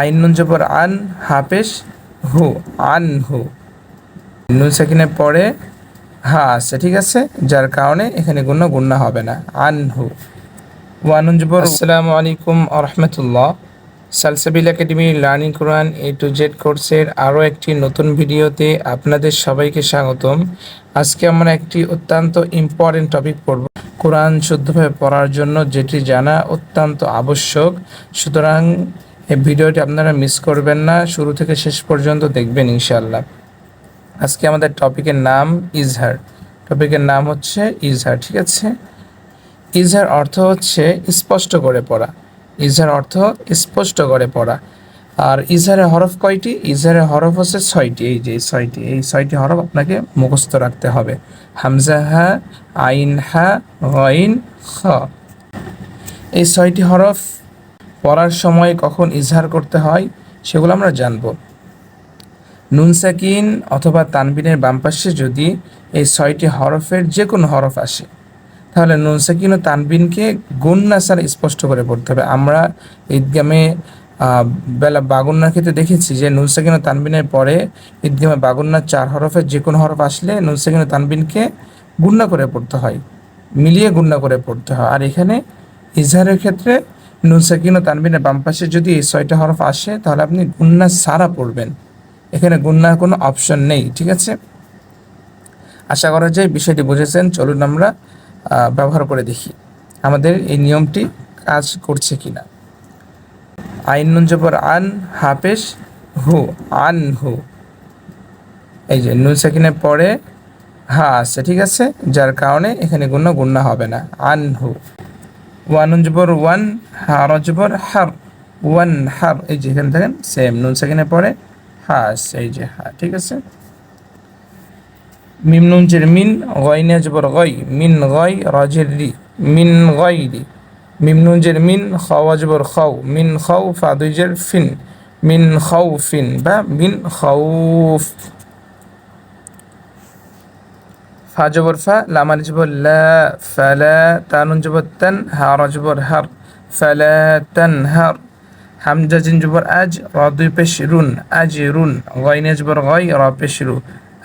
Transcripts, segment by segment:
আইন নুন জবর আন হাফেশ হু, আন হু। নুন সাকিনের পরে হা আছে ঠিক আছে? যার কারণে এখানে গুণ গুণনা হবে না। আন হু। ওয়ানুন জবর আসসালামু আলাইকুম আরহামতুল্লাহ Salsabil academy learning Quran A to Z কোর্সের আরও একটি নতুন ভিডিওতে আপনাদের সবাইকে স্বাগতম। আজকে আমরা একটি অত্যন্ত ইম্পর্টেন্ট টপিক পড়ব। কোরআন শুদ্ধভাবে পড়ার জন্য যেটি জানা অত্যন্ত আবশ্যক। সুতরাং এই ভিডিওটি আপনারা মিস করবেন না। শুরু থেকে শেষ পর্যন্ত দেখবেন ইনশাআল্লাহ। আজকে আমাদের টপিকের নাম ইজহার। টপিকের নাম হচ্ছে ইজহার, ঠিক আছে? ইজহার অর্থ হচ্ছে স্পষ্ট করে পড়া। ইজহার অর্থ স্পষ্ট করে পড়া। আর ইজহারের হরফ কয়টি? ইজহারের হরফ হচ্ছে ছয়টি। এই যে ছয়টি, এই ছয়টি হরফ আপনাকে মুখস্থ রাখতে হবে। হামজা হা, আইন হা গইন খ। এই ছয়টি হরফ পড়ার সময় কখন ইজহার করতে হয়, সেগুলো আমরা জানব। নুন সাকিন অথবা তানবিনের বাম পাশে যদি এই ছয়টি হরফের যে কোনো হরফ আসে, তাহলে নুন সাকিন ও তানবিনকে গুন্না ছাড়া স্পষ্ট করে পড়তে হবে। আমরা ঈদগামে বেলা বাগুন্নার ক্ষেত্রে দেখেছি যে নুন সাকিন ও তানবিনের পরে ঈদগামে বাগুন্নার চার হরফের যে কোনো হরফ আসলে নুন সাকিন ও তানবিনকে গুন্না করে পড়তে হয়, মিলিয়ে গুন্না করে পড়তে হয়। আর এখানে ইজহারের ক্ষেত্রে নুন সাকিন ও তানবিনের বাম পাশে যদি এই ছয়টা হরফ আসে, তাহলে আপনি গুন্না সারা পড়বেন। এখানে গুন্নার কোনো অপশন নেই, ঠিক আছে? আশা করা যায় বিষয়টি বুঝেছেন। চলুন আমরা ব্যবহার করে দেখি আমাদের এই নিয়মটি কাজ করছে কিনা। আইন নুন জবর আন হাফেশ হু, আন, হু। এই যে নুন সাকিনের পরে হা আছে, ঠিক আছে? যার কারণে এখানে গুণ গুণনা হবে না। আন, হু। ওয়ান জবর ওয়ান, হার জবর হার। ওয়ান, হার, এই যে এখানে দেখেন সেম নুন সাকিনের পরে হা এই যে হা ঠিক আছে? মিম, নুন জের মিন গয়না জবর গই, মিন, গই, রাজের রি, মিন, গই রি। মিম, নুন জের মিন খাওয়া জবর খাও, মিন, খাও ফাদুজের ফিন, মিন, খাও, ফিন, বা মিন খাউফ ফা জবর ফা লামার জবর লা ফালা তানুন জবর তান হার জবর হার ফালা তান, হার। হামজা, জিন জবর আজ, র পেশ রুন, আজ রুন গয়না জবর গয়, র পেশ রু,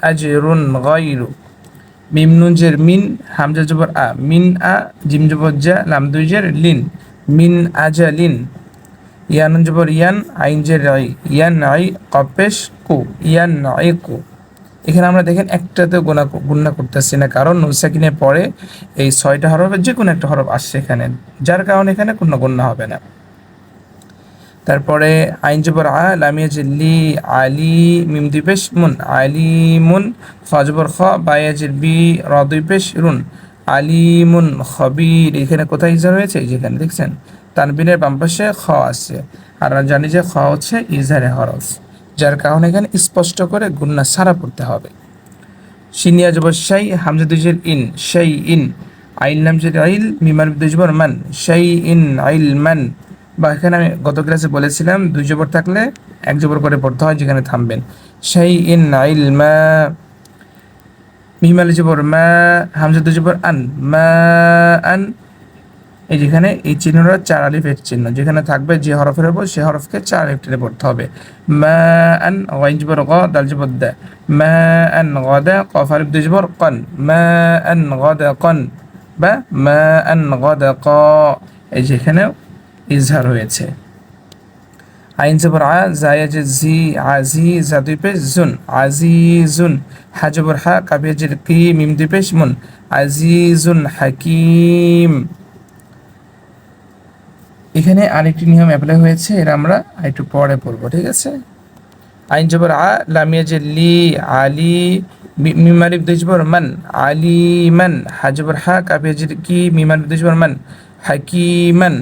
আজ রুন গয়রু মিম নুন জের মিন, হামজা জবর আ, মিন আ, জিম জবর জা, লাম দুই জের লিন, মিন আজা লিন। ইয়ানুন জবর ইয়ান, আইন জের আই, ইয়ান আই কপেশ কু, ইয়ান আই কু। এখানে আমরা দেখেন একটাতে গুণা গুণনা করতেছি না। কারণ নুসাকিনের পরে এই ছয়টা হরফের যে কোনো একটা হরফ আসছে এখানে। যার কারণে এখানে কোনো গুণনা হবে না। তারপরে আইন জবর আ লামিয়া জিল্লি আলি মিম দুই পেশ মুন আলিমুন ফজবর খ বায়াজির বি, র দুই রুন, আলিমুন, খবির। এখানে কোথায় ইজার হয়েছে? যেখানে দেখছেন? তানবিনের বাম পাশে খ আছে। আর জানি যে খ হচ্ছে ইজারে হরফ। যার কারণে এখানে স্পষ্ট করে গুন্না সারা পড়তে হবে। সিনিয়া জবর শাই, হামজা দুজের ইন, শাই ইন, আইল নাম জের আইল, মিমার দুজবর মান, শাই ইন, আইল মান। বা এখানে আমি গত ক্লাসে বলেছিলাম, দুই জবর থাকলে এক জবর করে পড়তে হয় যেখানে থামবেন। শাই ইন, আইল মা মিমাল জবর মা, হামজা দুই জবর আন, মা আন এই যেখানে এই চিহ্নটা চার আলিফের চিহ্ন, যেখানে থাকবে যে হরফের উপর সে হরফকে চার আলিফ টেনে পড়তে হবে। মা আন গঞ্জবর গ দাল জবর দা। মা আন গদা কফ আলিফ দুই জবর কন। মা আন গদা কন বা মা আন গদা ক। এই যেখানে ইজহার হয়েছে। আইন জবর আ জায়াজ জি আজি জা দুই পেশ, জুন। আজিজুন হা জবর হা কাবিয়াজের কি মিম দুই পেশ, মুন। আজিজুন হাকিম। এখানে আরেকটি নিয়ম অ্যাপ্লাই হয়েছে, এর আমরা একটু পরে পড়ব, ঠিক আছে? আইন জবর আ লামিয়া যে লি আলি মিমারিফ দুজবর মান, আলি মান হাজবর হা কাবিয়াজির কি মিমারিফ দুজবর মান হাকিমান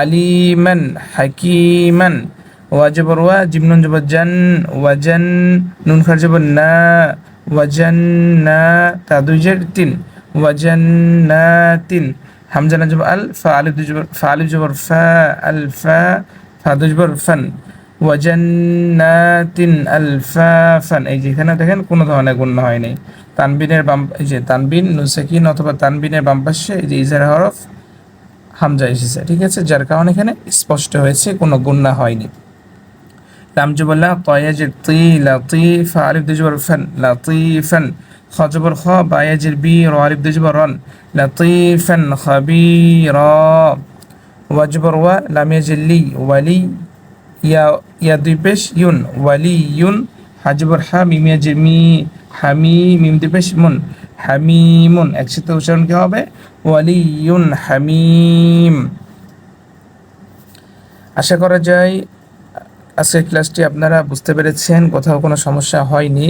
আলিমান হাকিমান ওয়াজবর ওয়া জিমনুন জবর জান ওয়াজান নুন খার জবর না ওয়াজান না, তা দুইজের তিন ওয়াজান না তিন হামজা না জবর আল ফা, আলিফ দুজবর ফা, আলিফ জবর, ফা, আল ফা ফা দুজবর ফান। ওয়াজান্নাতিন আলফাফান এই যেখানে দেখেন কোনো ধরনের গুণ হয় নাই। তানবিনের বাম, এই যে তানবিন নুসাকিন অথবা তানবিনের বাম পাশে এই যে ইজার হরফ, হামজা এসেছে। ঠিক আছে? যার কারণে এখানে স্পষ্ট হয়েছে কোনো গুণনা হয়নি। লাম জবর লা তয়াজির তি লাতিফ আলিফ দুজবর ফান। লাতিফান খ জবর খ বায়াজির বি র আলিফ দুজবর রন লাতিফান খাবীরা ওয়াজবর ওয়া লাম ইয়াজির লি ওয়ালি ইয়া ইয়া পেশ ইউন ওয়ালি ইউন হাজবর হা মিম ইয়াজির মি হামি মিম দুই পেশ মুন হামিমুন একসাথে উচ্চারণ কি হবে ওয়ালিউন হামিম আশা করা যায়, আজকের ক্লাসটি আপনারা বুঝতে পেরেছেন, কোথাও কোনো সমস্যা হয়নি।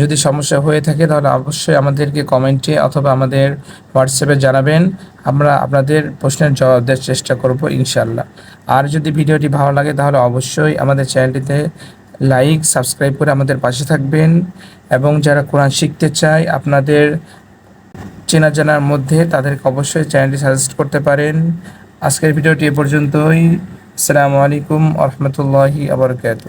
যদি সমস্যা হয়ে থাকে, তাহলে অবশ্যই আমাদেরকে কমেন্টে অথবা আমাদের হোয়াটসঅ্যাপে জানাবেন। আমরা আপনাদের প্রশ্নের জবাব দেওয়ার চেষ্টা করব ইনশাল্লাহ আর যদি ভিডিওটি ভালো লাগে, তাহলে অবশ্যই আমাদের চ্যানেলটিতে লাইক, সাবস্ক্রাইব করে আমাদের পাশে থাকবেন। এবং যারা কোরআন শিখতে চায়, আপনাদের চেনা জানার মধ্যে তাদেরকে অবশ্যই চ্যানেলটি সাজেস্ট করতে পারেন। আজকের ভিডিওটি এ পর্যন্তই। আসসালামু আলাইকুম আ রহমতুল্লাহি আবরকাত